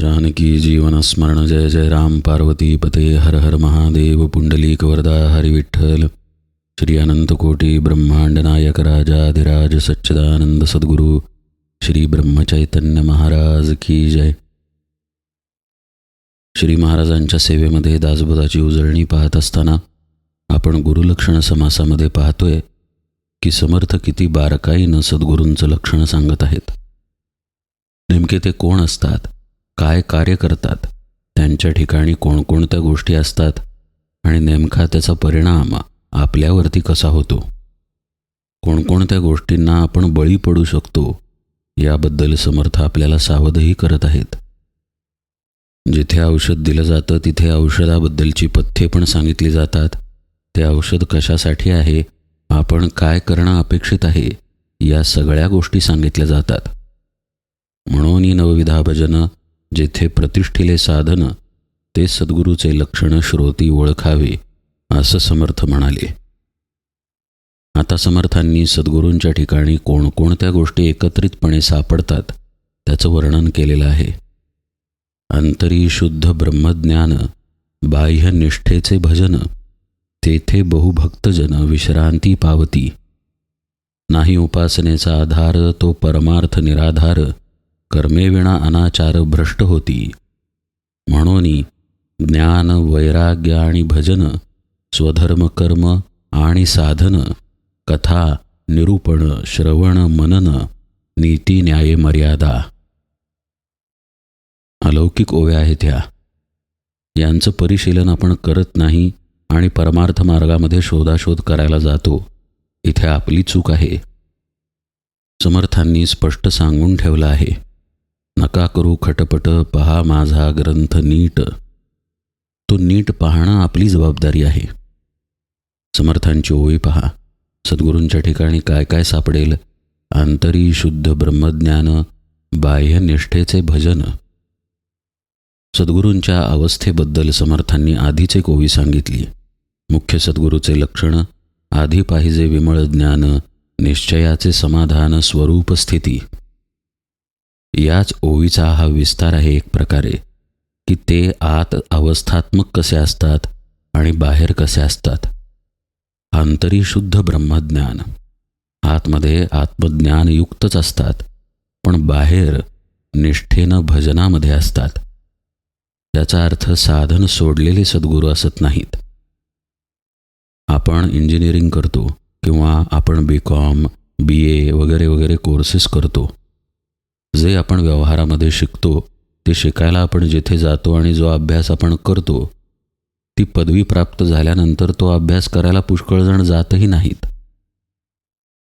जानकी जीवनस्मरण जय जय राम पार्वती पते हर हर महादेव पुंडलीक वरदा हरि विठ्ठल श्री अनंतकोटी ब्रह्मांड नायक राजाधिराज सच्चिदानंद सद्गुरू श्री ब्रह्मचैतन्य महाराज की जय। श्री महाराजांच्या सेवेमध्ये दासबोधाची उजळणी पाहत असताना आपण गुरुलक्षण समासामध्ये पाहतोय की समर्थ किती बारकाईनं सद्गुरूंचं लक्षण सांगत आहेत. नेमके ते कोण असतात? काय कार्य करतात? त्यांच्या ठिकाणी कोणकोणत्या गोष्टी असतात? आणि नेमका त्याचा परिणाम आपल्यावरती कसा होतो? कोणकोणत्या गोष्टींना आपण बळी पडू शकतो? याबद्दल समर्थ आपल्याला सावधही करत आहेत. जिथे औषध दिलं जातं तिथे औषधाबद्दलची पथ्ये पण सांगितली जातात. ते औषध कशासाठी आहे? आपण काय करणं अपेक्षित आहे? या सगळ्या गोष्टी सांगितल्या जातात. म्हणून ही नवविधा भजनं जेथे प्रतिष्ठिले साधन ते सद्गुरूचे लक्षण श्रोती ओळखावे असं समर्थ म्हणाले. आता समर्थांनी सद्गुरूंच्या ठिकाणी कोणकोणत्या गोष्टी एकत्रितपणे सापडतात त्याचं वर्णन केलेलं आहे. अंतरी शुद्ध ब्रह्मज्ञान बाह्य निष्ठेचे भजन तेथे बहुभक्तजन विश्रांती पावती. नाही उपासनेचा आधार तो परमार्थ निराधार कर्मेविणा अनाचार भ्रष्ट होती. म्हणून ज्ञान वैराग्य आणि भजन स्वधर्म कर्म आणि साधन कथा निरूपण श्रवण मनन नीती न्याय मर्यादा. अलौकिक ओव्या आहेत ह्या. यांचं परिशीलन आपण करत नाही आणि परमार्थ मार्गामध्ये शोधाशोध करायला जातो. इथे आपली चूक आहे. समर्थांनी स्पष्ट सांगून ठेवलं आहे. नका करू खटपट पहा माझा ग्रंथ नीट. तो नीट पाहणं आपली जबाबदारी आहे. समर्थांची ओळी पहा. सद्गुरूंच्या ठिकाणी काय काय सापडेल? आंतरी शुद्ध ब्रह्मज्ञान बाह्य निष्ठेचे भजन. सद्गुरूंच्या अवस्थेबद्दल समर्थांनी आधीच एक ओवी सांगितली. मुख्य सद्गुरूचे लक्षण आधी पाहिजे विमळ ज्ञान निश्चयाचे समाधान स्वरूप स्थिती. याच ओवीचा हा विस्तार आहे एक प्रकारे की ते आत अवस्थात्मक कसे असतात आणि बाहेर कसे असतात. आंतरी शुद्ध ब्रह्मज्ञान. आतमध्ये आत्मज्ञानयुक्तच असतात पण बाहेर निष्ठेनं भजनामध्ये असतात. त्याचा अर्थ साधन सोडलेले सद्गुरू असत नाहीत. आपण इंजिनिअरिंग करतो किंवा आपण बी कॉम बी ए वगैरे वगैरे कोर्सेस करतो. जे आपण व्यवहारामध्ये शिकतो ते शिकायला आपण जिथे जातो आणि जो अभ्यास आपण करतो ती पदवी प्राप्त झाल्यानंतर तो अभ्यास करायला पुष्कळजण जातही नाहीत.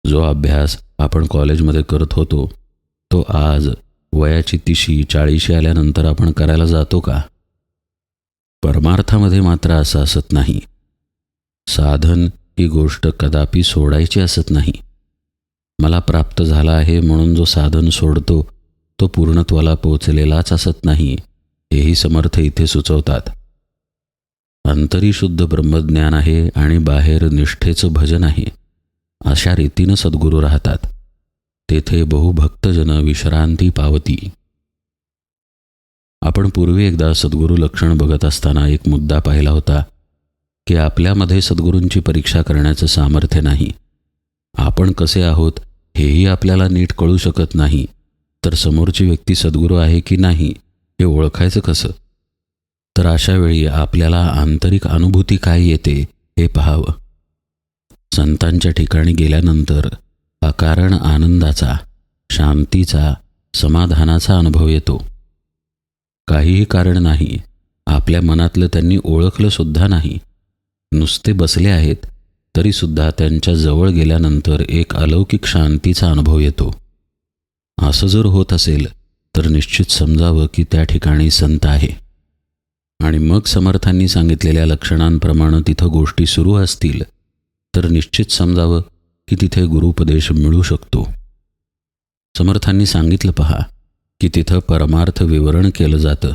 जो अभ्यास आपण कॉलेजमध्ये करत होतो तो आज वयाची तिशी चाळीशी आल्यानंतर आपण करायला जातो का? परमार्थामध्ये मात्र असं असत नाही. साधन ही गोष्ट कदापि सोडायची असत नाही. मला प्राप्त झाला आहे म्हणून जो साधन सोडतो तो पूर्णत्वाला पोचलेलाच असत नाही हेही समर्थ इथे सुचवतात. अंतरी शुद्ध ब्रह्मज्ञान आहे आणि बाहेर निष्ठेचं भजन आहे. अशा रीतीनं सद्गुरू राहतात. तेथे बहुभक्तजन विश्रांती पावती. आपण पूर्वी एकदा सद्गुरू लक्षण बघत असताना एक मुद्दा पाहिला होता की आपल्यामध्ये सद्गुरूंची परीक्षा करण्याचं सामर्थ्य नाही. आपण कसे आहोत हेही आपल्याला नीट कळू शकत नाही. तर समोरची व्यक्ती सद्गुरू आहे की नाही हे ओळखायचं कसं? तर अशा वेळी आपल्याला आंतरिक अनुभूती काय येते हे पाहावं. संतांच्या ठिकाणी गेल्यानंतर अकारण आनंदाचा शांतीचा समाधानाचा अनुभव येतो. काहीही कारण नाही आपल्या मनातलं त्यांनी ओळखलं सुद्धा नाही. नुसते बसले आहेत तरीसुद्धा त्यांच्या जवळ गेल्यानंतर एक अलौकिक शांतीचा अनुभव येतो. असं जर होत असेल तर निश्चित समजावं की त्या ठिकाणी संत आहे. आणि मग समर्थांनी सांगितलेल्या लक्षणांप्रमाणे तिथं गोष्टी सुरू असतील तर निश्चित समजावं की तिथे गुरुपदेश मिळू शकतो. समर्थांनी सांगितलं पहा की तिथं परमार्थ विवरण केलं जातं.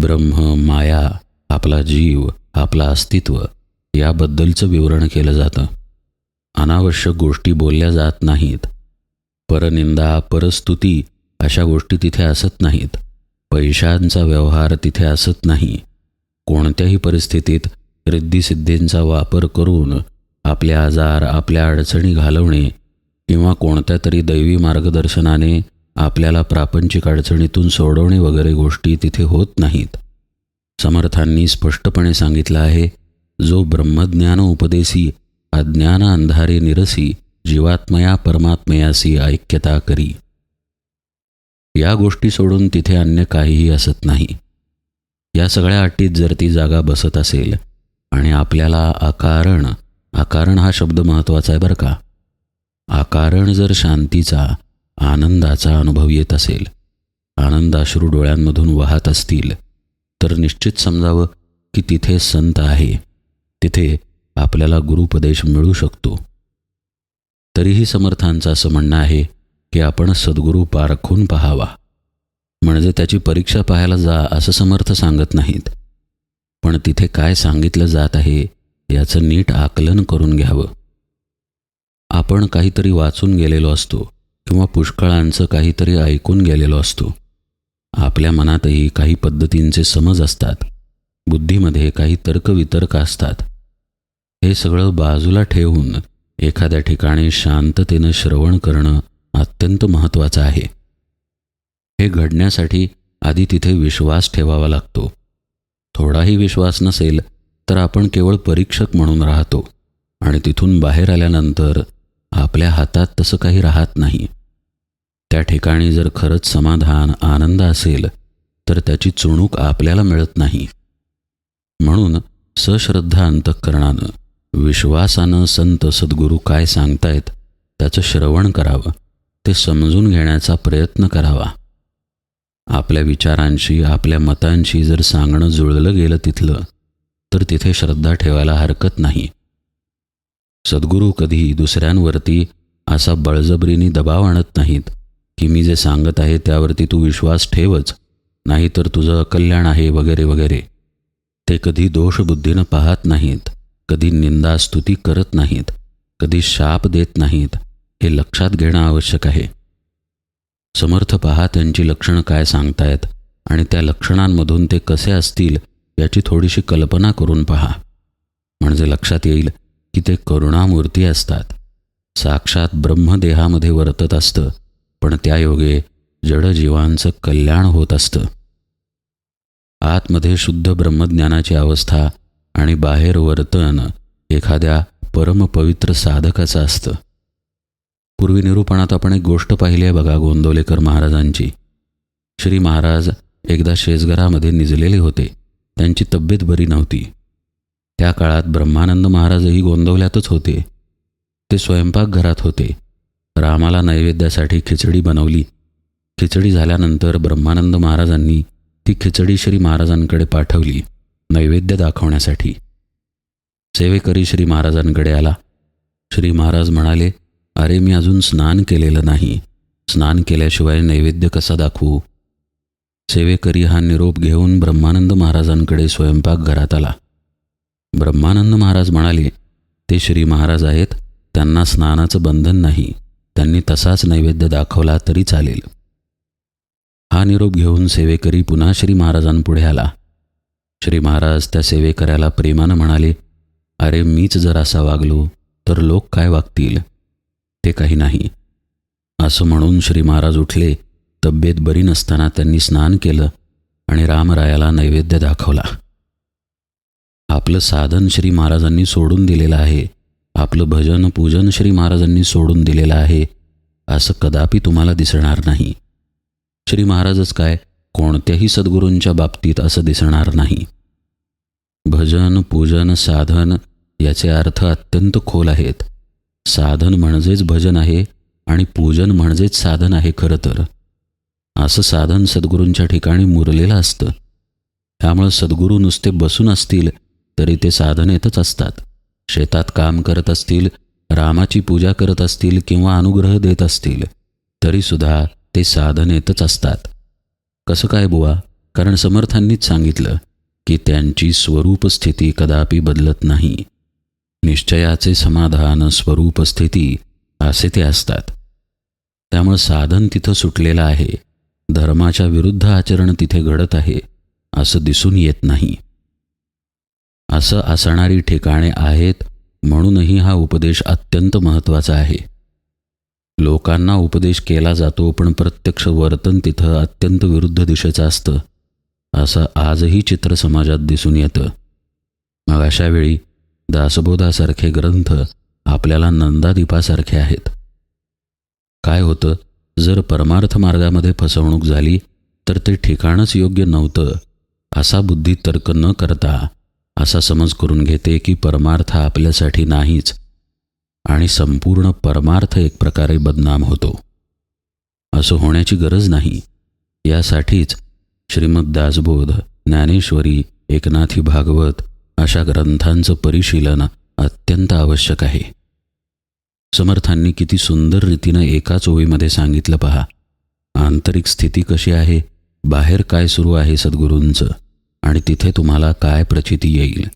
ब्रह्म माया आपला जीव आपला अस्तित्व याबद्दलचं विवरण केलं जातं. अनावश्यक गोष्टी बोलल्या जात नाहीत. परनिंदा परस्तुती अशा गोष्टी तिथे असत नाहीत. पैशांचा व्यवहार तिथे असत नाही. कोणत्याही परिस्थितीत रिद्धिसिद्धींचा वापर करून आपले आजार आपल्या अडचणी घालवणे किंवा कोणत्या तरी दैवी मार्गदर्शनाने आपल्याला प्रापंचिक अडचणीतून सोडवणे वगैरे गोष्टी तिथे होत नाहीत. समर्थांनी स्पष्टपणे सांगितलं आहे जो ब्रह्मज्ञान उपदेशी अज्ञान अंधारे निरसी जीवात्मया परमात्मयासी ऐक्यता करी. या गोष्टी सोडून तिथे अन्य काहीही असत नाही. या सगळ्या अटीत जर ती जागा बसत असेल आणि आपल्याला अकारण अकारण हा शब्द महत्त्वाचा आहे बरं का. अकारण जर शांतीचा आनंदाचा अनुभव येत असेल आनंदाश्रू डोळ्यांमधून वाहत असतील तर निश्चित समजावं की तिथे संत आहे. तिथे आपल्याला गुरुपदेश मिळू शकतो. तरीही समर्थांचं असं म्हणणं आहे की आपण सद्गुरू पारखून पहावा. म्हणजे त्याची परीक्षा पाहायला जा असं समर्थ सांगत नाहीत. पण तिथे काय सांगितलं जात आहे याचं नीट आकलन करून घ्यावं. आपण काहीतरी वाचून गेलेलो असतो किंवा पुष्कळांचं काहीतरी ऐकून गेलेलो असतो. आपल्या मनातही काही पद्धतींचे समज असतात. बुद्धीमध्ये काही तर्कवितर्क असतात. हे सगळं बाजूला ठेवून एखाद्या ठिकाणी शांततेनं श्रवण करणं अत्यंत महत्त्वाचं आहे. हे घडण्यासाठी आधी तिथे विश्वास ठेवावा लागतो. थोडाही विश्वास नसेल तर आपण केवळ परीक्षक म्हणून राहतो आणि तिथून बाहेर आल्यानंतर आपल्या हातात तसं काही राहत नाही. त्या ठिकाणी जर खरंच समाधान आनंद असेल तर त्याची चुणूक आपल्याला मिळत नाही. म्हणून सश्रद्धा अंतःकरणानं विश्वासानं संत सद्गुरू काय सांगतायत त्याचं श्रवण करावं ते समजून घेण्याचा प्रयत्न करावा. आपल्या विचारांशी आपल्या मतांशी जर सांगणं जुळलं गेलं तिथलं तर तिथे श्रद्धा ठेवायला हरकत नाही. सद्गुरू कधी दुसऱ्यांवरती असा बळजबरीने दबाव आणत नाहीत की मी जे सांगत आहे त्यावरती तू विश्वास ठेवच नाही तर तुझं अकल्याण आहे वगैरे वगैरे. ते कधी दोषबुद्धीनं पाहत नाहीत. कधी निंदा स्तुती करत नाहीत कधी शाप देत नाहीत हे लक्षात घेणं आवश्यक आहे. समर्थ पहा त्यांची लक्षणं काय सांगतायत आणि त्या लक्षणांमधून ते कसे असतील याची थोडीशी कल्पना करून पहा. म्हणजे लक्षात येईल की ते करुणामूर्ती असतात. साक्षात ब्रह्मदेहामध्ये वर्तत असतं पण त्या योगे जडजीवांचं कल्याण होत असतं. आतमध्ये शुद्ध ब्रह्मज्ञानाची अवस्था आणि बाहेर वर्तन एखाद्या परमपवित्र साधकाचं असतं. पूर्वी निरूपणात आपण एक गोष्ट पाहिली आहे बघा गोंदवलेकर महाराजांची. श्री महाराज एकदा शेजघरामध्ये निजलेले होते. त्यांची तब्येत बरी नव्हती. त्या काळात ब्रह्मानंद महाराजही गोंदवल्यातच होते. ते स्वयंपाकघरात होते. रामाला नैवेद्यासाठी खिचडी बनवली. खिचडी झाल्यानंतर ब्रह्मानंद महाराजांनी ती खिचडी श्री महाराजांकडे पाठवली. नैवेद्य दाखवण्यासाठी. सेवेकरी श्री महाराजांकडे आला. श्री महाराज म्हणाले अरे मी अजून स्नान केलेलं नाही. स्नान केल्याशिवाय नैवेद्य कसा दाखवू? सेवेकरी हा निरोप घेऊन ब्रह्मानंद महाराजांकडे स्वयंपाकघरात आला. ब्रह्मानंद महाराज म्हणाले ते श्री महाराज आहेत त्यांना स्नानाचं बंधन नाही. त्यांनी तसाच नैवेद्य दाखवला तरी चालेल. हा निरोप घेऊन सेवेकरी पुन्हा श्री महाराजांपुढे आला. श्री महाराज त्या सेवेकऱ्याला प्रेमानं म्हणाले अरे मीच जर असा वागलो तर लोक काय वागतील? ते काही नाही. असं म्हणून श्री महाराज उठले तब्येत बरी नसताना त्यांनी स्नान केलं आणि रामरायाला नैवेद्य दाखवला. आपलं साधन श्री महाराजांनी सोडून दिलेलं आहे आपलं भजन पूजन श्री महाराजांनी सोडून दिलेलं आहे असं कदापि तुम्हाला दिसणार नाही. श्री महाराजच काय कोणत्याही सद्गुरूंच्या बाबतीत असं दिसणार नाही. भजन पूजन साधन याचे अर्थ अत्यंत खोल आहेत. साधन म्हणजेच भजन आहे आणि पूजन म्हणजेच साधन आहे खरं तर. असं साधन सद्गुरूंच्या ठिकाणी मुरलेलं असतं. त्यामुळं सद्गुरू नुसते बसून असतील तरी ते साधन येतच असतात. शेतात काम करत असतील रामाची पूजा करत असतील किंवा अनुग्रह देत असतील तरीसुद्धा ते साधन येतच असतात. कसं काय बुवा? कारण समर्थांनीच सांगितलं की त्यांची स्वरूप स्थिती कदापि बदलत नाही. निश्चयाचे समाधान स्वरूपस्थिती असे ते असतात. त्यामुळं साधन तिथं सुटलेलं आहे. धर्माच्या विरुद्ध आचरण तिथे घडत आहे असं दिसून येत नाही. असं असणारी ठिकाणे आहेत म्हणूनही हा उपदेश अत्यंत महत्त्वाचा आहे. लोकांना उपदेश केला जातो पण प्रत्यक्ष वर्तन तिथं अत्यंत विरुद्ध दिशेचं असतं असं आजही चित्र समाजात दिसून येतं. मग अशावेळी दासबोधासारखे ग्रंथ आपल्याला नंदादीपासारखे आहेत. काय होतं? जर परमार्थ मार्गामध्ये फसवणूक झाली तर ते ठिकाणच योग्य नव्हतं. असा बुद्धी तर्क न करता असा समज करून घेते की परमार्थ आपल्यासाठी नाहीच. आणि संपूर्ण परमार्थ एक प्रकारे बदनाम होतो. असं होण्याची गरज नाही. यासाठीच श्रीमद दासबोध ज्ञानेश्वरी एकनाथी भागवत अशा ग्रंथांचं परिशीलन अत्यंत आवश्यक आहे. समर्थांनी किती सुंदर रीतीनं एकाच ओळीमध्ये सांगितलं पहा. आंतरिक स्थिती कशी आहे? बाहेर काय सुरू आहे सद्गुरूंचं? आणि तिथे तुम्हाला काय प्रचिती येईल?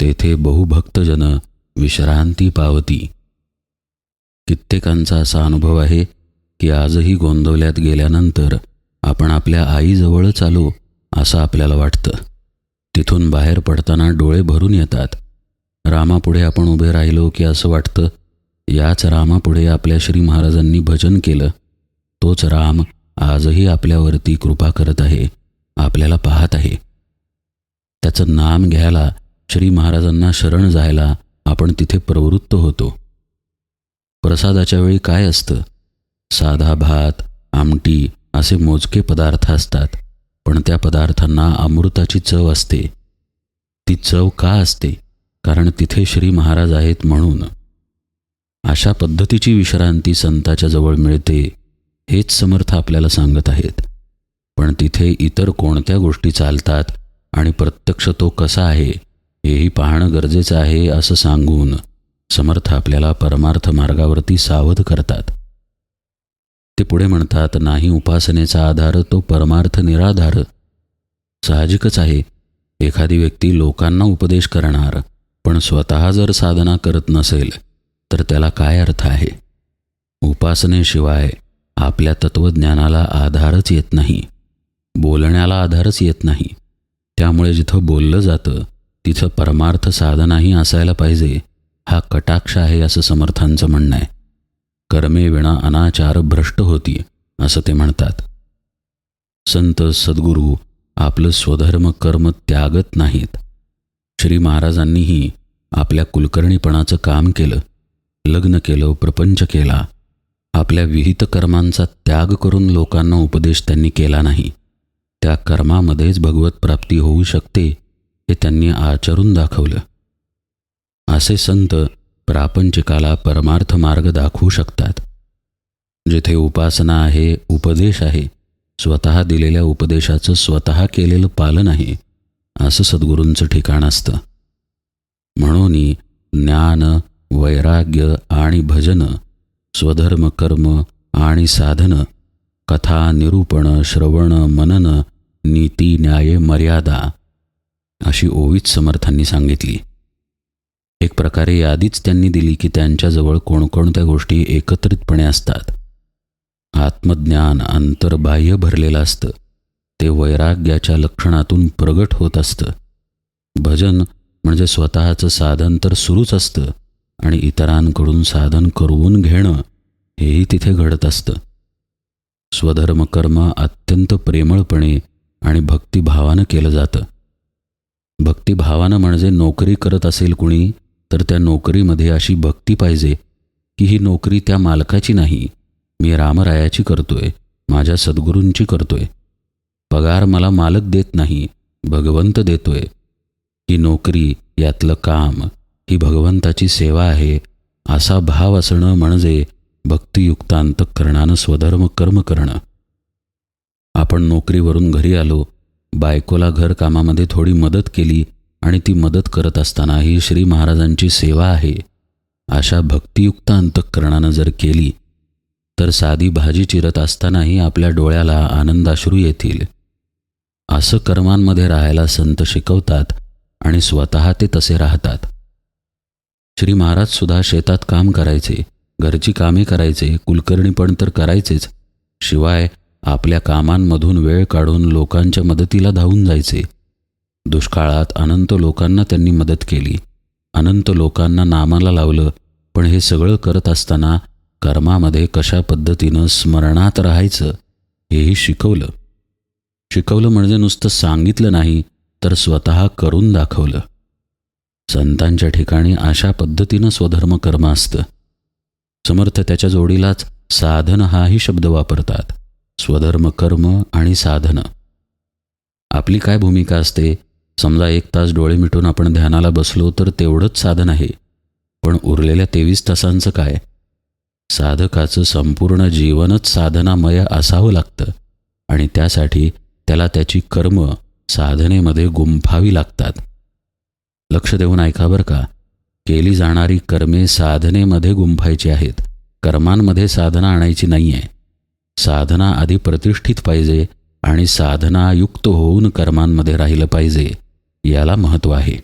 तेथे बहुभक्तजन विश्रांती पावती. कित्येकांचा असा अनुभव आहे की आजही गोंदवल्यात गेल्यानंतर आपण आपल्या आईजवळच आलो असं आपल्याला वाटतं. तिथून बाहेर पडताना डोळे भरून येतात. रामापुढे आपण उभे राहिलो की असं वाटतं याच रामापुढे आपल्या श्री महाराजांनी भजन केलं. तोच राम आजही आपल्यावरती कृपा करत आहे आपल्याला पाहत आहे. त्याचं नाम घ्यायला श्री महाराजांना शरण जायला आपण तिथे प्रवृत्त होतो. प्रसादाच्या वेळी काय असतं? साधा भात आमटी असे मोजके पदार्थ असतात पण त्या पदार्थांना अमृताची चव असते. ती चव का असते? कारण तिथे श्री महाराज आहेत म्हणून. अशा पद्धतीची विश्रांती संताच्या जवळ मिळते हेच समर्थ आपल्याला सांगत आहेत. पण तिथे इतर कोणत्या गोष्टी चालतात आणि प्रत्यक्ष तो कसा आहे हेही पाहणं गरजेचं आहे असं सांगून समर्थ आपल्याला परमार्थ मार्गावरती सावध करतात. ते पुढे म्हणतात नाही उपासनेचा आधार तो परमार्थ निराधार. साहजिकच आहे. एखादी व्यक्ती लोकांना उपदेश करणार पण स्वतः जर साधना करत नसेल तर त्याला काय अर्थ आहे? उपासनेशिवाय आपल्या तत्त्वज्ञानाला आधारच येत नाही. बोलण्याला आधारच येत नाही. त्यामुळे जिथं बोललं जातं तिथं परमार्थ साधनाही असायला पाहिजे हा कटाक्ष आहे असं समर्थांचं म्हणणं आहे. कर्मे विणा अनाचार भ्रष्ट होती असं ते म्हणतात. संत सद्गुरू आपलं स्वधर्म कर्म त्यागत नाहीत. श्री महाराजांनीही आपल्या कुलकर्णीपणाचं काम केलं लग्न केलं प्रपंच केला आपल्या विहित कर्मांचा त्याग करून लोकांना उपदेश त्यांनी केला नाही. त्या कर्मामध्येच भगवत प्राप्ती होऊ शकते हे त्यांनी आचरून दाखवलं. असे संत प्रापंचिकाला परमार्थ मार्ग दाखवू शकतात. जिथे उपासना आहे उपदेश आहे स्वतः दिलेल्या उपदेशाचं स्वतः केलेलं पालन आहे असं सद्गुरूंचं ठिकाण असतं. म्हणून ज्ञान वैराग्य आणि भजन स्वधर्म कर्म आणि साधन कथा निरूपण श्रवण मनन नीती न्याय मर्यादा अशी ओवीच समर्थांनी सांगितली. एक प्रकारे यादीच त्यांनी दिली की त्यांच्याजवळ कोणकोणत्या गोष्टी एकत्रितपणे असतात. आत्मज्ञान अंतर्बाह्य भरलेलं असतं. ते वैराग्याच्या लक्षणातून प्रगट होत असतं. भजन म्हणजे स्वतःचं साधन तर सुरूच असतं आणि इतरांकडून साधन करवून घेणं हेही तिथे घडत असतं. स्वधर्मकर्म अत्यंत प्रेमळपणे आणि भक्तिभावानं केलं जातं. भक्तिभावानं म्हणजे नोकरी करत असेल कुणी तर त्या नोकरीमध्ये अशी भक्ती पाहिजे की ही नोकरी त्या मालकाची नाही. मी रामरायाची करतोय माझ्या सद्गुरूंची करतोय. पगार मला मालक देत नाही भगवंत देतोय. ही नोकरी यातलं काम ही भगवंताची सेवा आहे असा भाव असणं म्हणजे भक्तियुक्त अंतःकरणानं स्वधर्म कर्म करणं. आपण नोकरीवरून घरी आलो बायकोला घरकामामध्ये थोडी मदत केली आणि ती मदत करत असताना ही श्री महाराजांची सेवा आहे. अशा भक्तियुक्त अंतःकरणानं जर केली तर साधी भाजी चिरत असतानाही आपल्या डोळ्याला आनंदाश्रू येतील. असं कर्मांमध्ये राहायला संत शिकवतात आणि स्वतः ते तसे राहतात. श्री महाराज सुद्धा शेतात काम करायचे घरची कामे करायचे कुलकर्णी पण तर करायचेच. शिवाय आपल्या कामांमधून वेळ काढून लोकांच्या मदतीला धावून जायचे. दुष्काळात अनंत लोकांना त्यांनी मदत केली. अनंत लोकांना नामाला लावलं पण हे सगळं करत असताना कर्मामध्ये कशा पद्धतीनं स्मरणात राहायचं हेही शिकवलं. शिकवलं म्हणजे नुसतं सांगितलं नाही तर स्वतः करून दाखवलं. संतांच्या ठिकाणी अशा पद्धतीनं स्वधर्म कर्म असतं. समर्थ त्याच्या जोडीलाच साधन हाही शब्द वापरतात. स्वधर्म कर्म आणि साधनं. आपली काय भूमिका असते? समजा एक तास डोळे मिटून आपण ध्यानाला बसलो तर तेवढंच साधन आहे. पण उरलेल्या तेवीस तासांचं काय? साधकाचं संपूर्ण जीवनच साधनामय असावं लागतं आणि त्यासाठी त्याला त्याची कर्म साधनेमध्ये गुंफावी लागतात. लक्ष देऊन ऐका बरं का. केली जाणारी कर्मे साधनेमध्ये गुंफायची आहेत. कर्मांमध्ये साधना आणायची नाही आहे साधना आधी प्रतिष्ठित पाहिजे आणि साधनायुक्त होऊन कर्मांमध्ये राहिलं पाहिजे याला महत्त्व आहे.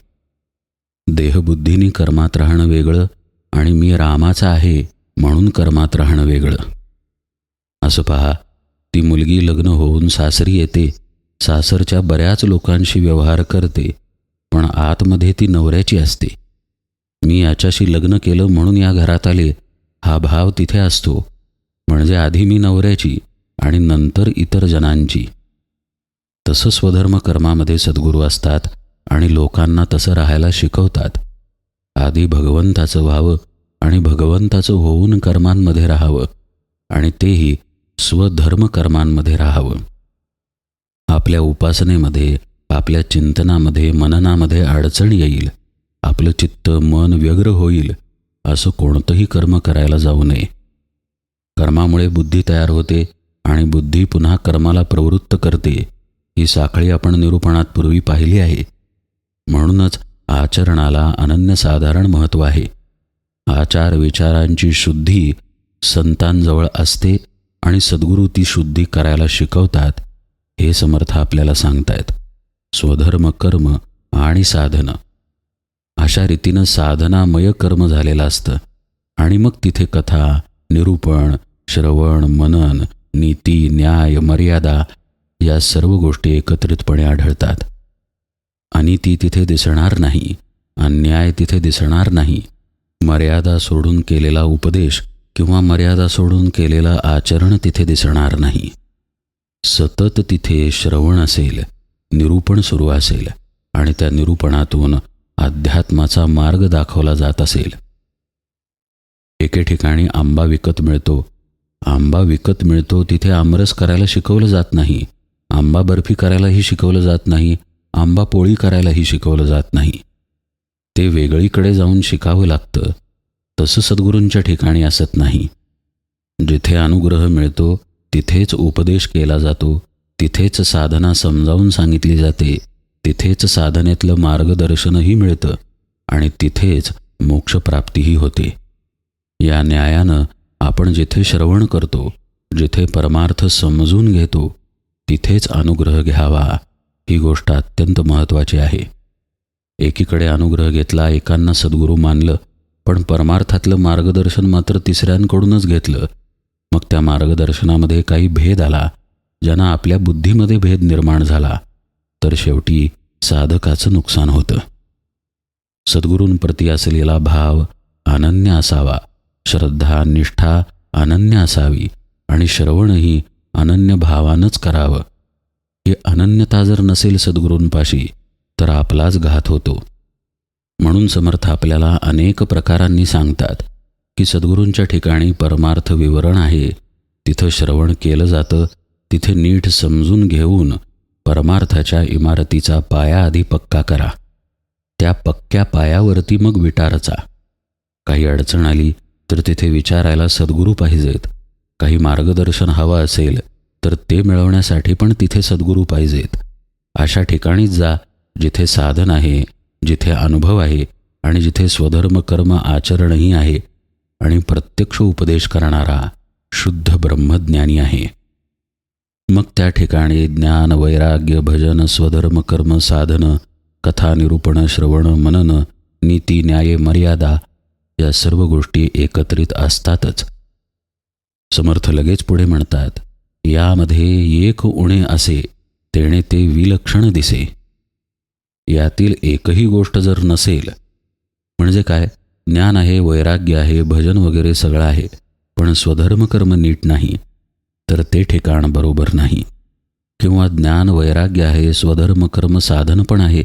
देहबुद्धीनी कर्मात राहणं वेगळं आणि मी रामाचा आहे म्हणून कर्मात राहणं वेगळं. असं पहा ती मुलगी लग्न होऊन सासरी येते सासरच्या बऱ्याच लोकांशी व्यवहार करते पण आतमध्ये ती नवऱ्याची असते. मी याच्याशी लग्न केलं म्हणून या घरात आले हा भाव तिथे असतो. म्हणजे आधी मी नवऱ्याची आणि नंतर इतर जणांची तसं स्वधर्म कर्मामध्ये सद्गुरू असतात आणि लोकांना तसं राहायला शिकवतात. आधी भगवंताचं व्हावं आणि भगवंताचं होऊन कर्मांमध्ये राहावं आणि तेही स्वधर्म कर्मांमध्ये राहावं. आपल्या उपासनेमध्ये आपल्या चिंतनामध्ये मननामध्ये अडचण येईल. आपलं चित्त मन व्यग्र होईल. असं कोणतंही कर्म करायला जाऊ नये. कर्मामुळे बुद्धी तयार होते आणि बुद्धी पुन्हा कर्माला प्रवृत्त करते ही साखळी आपण निरूपणात पूर्वी पाहिली आहे. म्हणूनच आचरणाला अनन्यसाधारण महत्त्व आहे. आचार विचारांची शुद्धी संतांजवळ असते आणि सद्गुरू ती शुद्धी करायला शिकवतात हे समर्थ आपल्याला सांगतायत. स्वधर्म कर्म आणि साधन. अशा रीतीनं साधनामय कर्म झालेलं असतं आणि मग तिथे कथा निरूपण श्रवण मनन नीती न्याय मर्यादा या सर्व गोष्टी एकत्रितपणे आढळतात. आणि ती तिथे दिसणार नाही अन्याय तिथे दिसणार नाही. मर्यादा सोडून केलेला उपदेश किंवा मर्यादा सोडून केलेला आचरण तिथे दिसणार नाही. सतत तिथे श्रवण असेल निरूपण सुरू असेल आणि त्या निरूपणातून अध्यात्माचा मार्ग दाखवला जात असेल. एके ठिकाणी आंबा विकत मिळतो. आंबा विकत मिळतो तिथे आमरस करायला शिकवलं जात नाही. आंबा बर्फी करायलाही शिकवलं जात नाही. आंबा पोळी करायलाही शिकवलं जात नाही. ते वेगळीकडे जाऊन शिकावं लागतं. तसं सद्गुरूंच्या ठिकाणी असत नाही. जिथे अनुग्रह मिळतो तिथेच उपदेश केला जातो तिथेच साधना समजावून सांगितली जाते तिथेच साधनेतलं मार्गदर्शनही मिळतं आणि तिथेच मोक्षप्राप्तीही होते. या न्यायानं आपण जिथे श्रवण करतो जिथे परमार्थ समजून घेतो तिथेच अनुग्रह घ्यावा ही गोष्ट अत्यंत महत्त्वाची आहे. एकीकडे अनुग्रह घेतला एकांना सद्गुरू मानलं पण परमार्थातलं मार्गदर्शन मात्र तिसऱ्यांकडूनच घेतलं. मग त्या मार्गदर्शनामध्ये काही भेद आला ज्यांना आपल्या बुद्धीमध्ये भेद निर्माण झाला. तर शेवटी साधकाचं नुकसान होतं. सद्गुरूंप्रती असलेला भाव अनन्य असावा. श्रद्धा निष्ठा अनन्य असावी आणि श्रवणही अनन्य भावानंच करावं. ही अनन्यता जर नसेल सद्गुरूंपाशी तर आपलाच घात होतो. म्हणून समर्थ आपल्याला अनेक प्रकारांनी सांगतात की सद्गुरूंच्या ठिकाणी परमार्थ विवरण आहे. तिथं श्रवण केलं जातं तिथे नीट समजून घेऊन परमार्थाच्या इमारतीचा पाया आधी पक्का करा. त्या पक्क्या पायावरती मग विटारचा. काही अडचण आली तर तिथे विचारायला सद्गुरू पाहिजेत. काही मार्गदर्शन हवं असेल तर ते मिळवण्यासाठी पण तिथे सद्गुरू पाहिजेत. अशा ठिकाणीच जा जिथे साधन आहे जिथे अनुभव आहे आणि जिथे स्वधर्म कर्म आचरणही आहे आणि प्रत्यक्ष उपदेश करणारा शुद्ध ब्रह्मज्ञानी आहे. मग त्या ठिकाणी ज्ञान वैराग्य भजन स्वधर्म कर्म साधन कथा निरूपण श्रवण मनन नीती न्याय मर्यादा या सर्व गोष्टी एकत्रित असतातच. समर्थ लगेच पुढे म्हणतात यामध्ये एक उणे असे तेणे ते विलक्षण दिसे. यातील एकही गोष्ट जर नसेल म्हणजे काय? ज्ञान आहे वैराग्य आहे भजन वगैरे सगळं आहे पण स्वधर्मकर्म नीट नाही तर ते ठिकाण बरोबर नाही. किंवा ज्ञान वैराग्य आहे स्वधर्मकर्म साधन पण आहे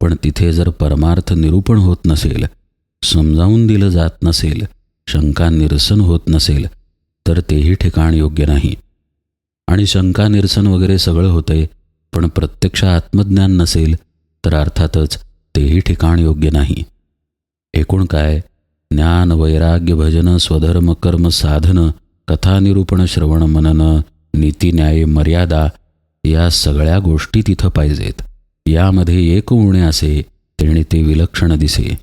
पण तिथे जर परमार्थ निरूपण होत नसेल समजावून दिलं जात नसेल शंका निरसन होत नसेल तर तेही ठिकाण योग्य नाही. आणि शंका निरसन वगैरे सगळं होतंय पण प्रत्यक्ष आत्मज्ञान नसेल तर अर्थातच तेही ठिकाण योग्य नाही. एकूण काय? ज्ञान वैराग्य भजन स्वधर्म कर्म साधन कथानिरूपण श्रवण मनन नीतीन्याय मर्यादा या सगळ्या गोष्टी तिथं पाहिजेत. यामध्ये एक उणे असे तेणे ते विलक्षण दिसे.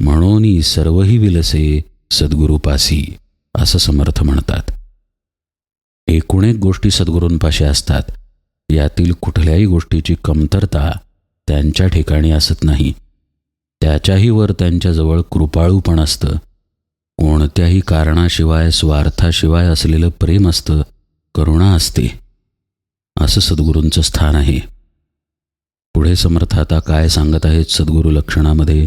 म्हणून सर्वही विलसे सद्गुरूपासी असं समर्थ म्हणतात. एकूण एक गोष्टी सद्गुरूंपाशी असतात. यातील कुठल्याही गोष्टीची कमतरता त्यांच्या ठिकाणी असत नाही. त्याच्याही वर त्यांच्याजवळ कृपाळूपण असतं. कोणत्याही कारणाशिवाय स्वार्थाशिवाय असलेलं प्रेम असतं करुणा असते. असं सद्गुरूंचं स्थान आहे. पुढे समर्थ आता काय सांगत आहेत सद्गुरू लक्षणामध्ये?